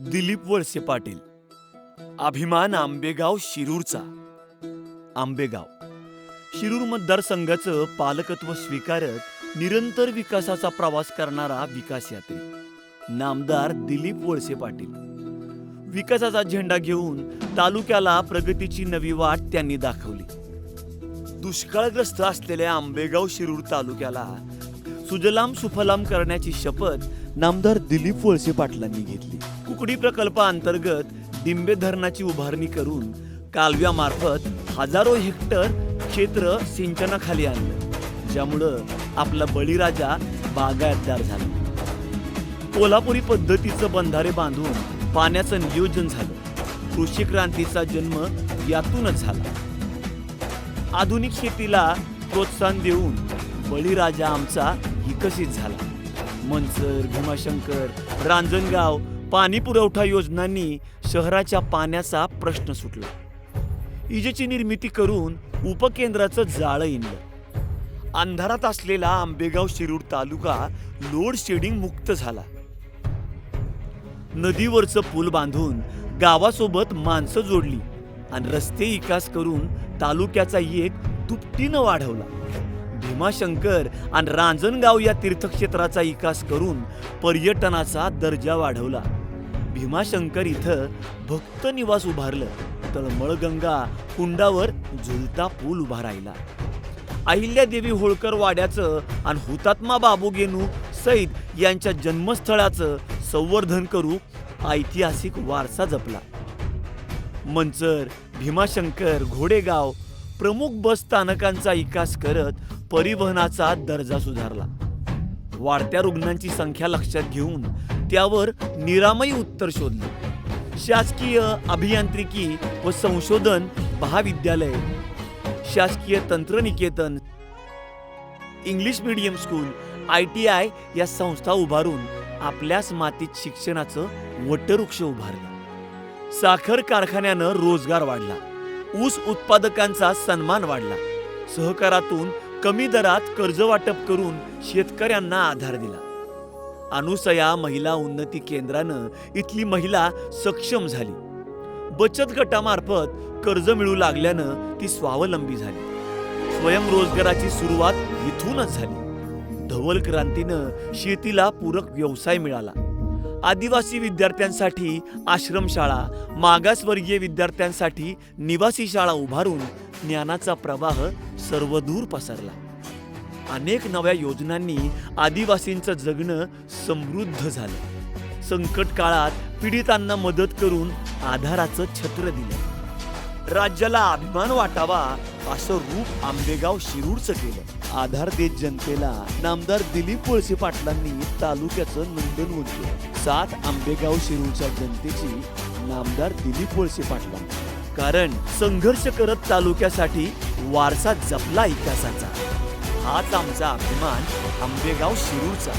दिलीप वळसे पाटील. अभिमान आंबेगाव शिरूरचा. आंबेगाव. शिरूर मतदारसंघाचं पालकत्व स्वीकारत निरंतर विकासाचा प्रवास करणारा विकास यात्री नामदार दिलीप वळसे पाटील. विकासाचा झेंडा घेऊन तालुक्याला प्रगतीची नवी वाट त्यांनी दाखवली. दुष्काळग्रस्त असलेल्या आंबेगाव शिरूर तालुक्याला सुजलाम सुफलाम करण्याची शपथ नामदार दिलीप वळसे पाटलांनी घेतली. कुकडी प्रकल्पाअंतर्गत डिंबे धरणाची उभारणी करून कालव्यामार्फत हजारो हेक्टर क्षेत्र सिंचनाखाली आणलं ज्यामुळं आपला बळीराजा बागायतदार झाला. कोल्हापुरी पद्धतीचं बंधारे बांधून पाण्याचं नियोजन झालं. कृषी क्रांतीचा जन्म यातूनच झाला. आधुनिक शेतीला प्रोत्साहन देऊन बळीराजा आमचा विकसित झाला. मंचर भीमाशंकर रांजणगाव पाणी पुरवठा योजनांनी शहराच्या पाण्याचा प्रश्न सुटला. इजेची निर्मिती करून उपकेंद्राचं जाळं येणलं अंधारात असलेला आंबेगाव शिरूर तालुका लोड शेडिंग मुक्त झाला. नदीवरचं पूल बांधून गावासोबत माणसं जोडली आणि रस्ते विकास करून तालुक्याचा एक तुपटीनं वाढवला. भीमाशंकर आणि रांजणगाव या तीर्थक्षेत्राचा विकास करून पर्यटनाचा दर्जा वाढवला. भीमाशंकर इथं भक्त निवास उभारलं. तळमळगंगा कुंडावर झुलता पूल उभा राहिला. अहिल्यादेवी होळकर वाड्याचं आणि हुतात्मा बाबू गेनू सईद यांच्या जन्मस्थळाचं संवर्धन करू ऐतिहासिक वारसा जपला. मंचर भीमाशंकर घोडेगाव प्रमुख बस स्थानकांचा विकास करत परिवहनाचा दर्जा सुधारला. वाढत्या रुग्णांची संख्या लक्षात घेऊन त्यावर निरामय उत्तर शोधले. शासकीय अभियांत्रिकी व संशोधन महाविद्यालय. शासकीय तंत्रनिकेतन. English medium school I T I या संस्था उभारून आपल्याच मातीत शिक्षणाचं वटवृक्ष उभारलं. साखर कारखान्यानं रोजगार वाढला. ऊस उत्पादकांचा सन्मान वाढला. सहकारातून कमी दरात कर्ज वाटप करून शेतकऱ्यांना आधार दिला. अनुसया महिला उन्नती केंद्रानं इथली महिला सक्षम झाली. बचत गटामार्फत कर्ज मिळू लागल्यानं ती स्वावलंबी झाली. स्वयंरोजगाराची सुरुवात इथूनच झाली. धवल क्रांतीनं शेतीला पूरक व्यवसाय मिळाला. आदिवासी विद्यार्थ्यांसाठी आश्रमशाळा मागासवर्गीय विद्यार्थ्यांसाठी निवासी शाळा उभारून ज्ञानाचा प्रवाह सर्वदूर पसरला. अनेक नव्या योजनांनी आदिवासींचं जगणं समृद्ध झालं. संकट काळात पीडितांना मदत करून आधाराचं छत्र दिलं. राज्याला अभिमान वाटावा असं रूप आंबेगाव शिरूरचं केलं. आधार देत जनतेला नामदार दिलीप कोळसे पाटलांनी तालुक्याचं नंदन केलं. सात आंबेगाव शिरूरच्या जनतेची नामदार दिलीप कोळसे पाटलांनी कारण संघर्ष करत तालुक्यासाठी वारसा जपला इतिहासाचा. हाच आमचा अभिमान आंबेगाव शिरूरचा.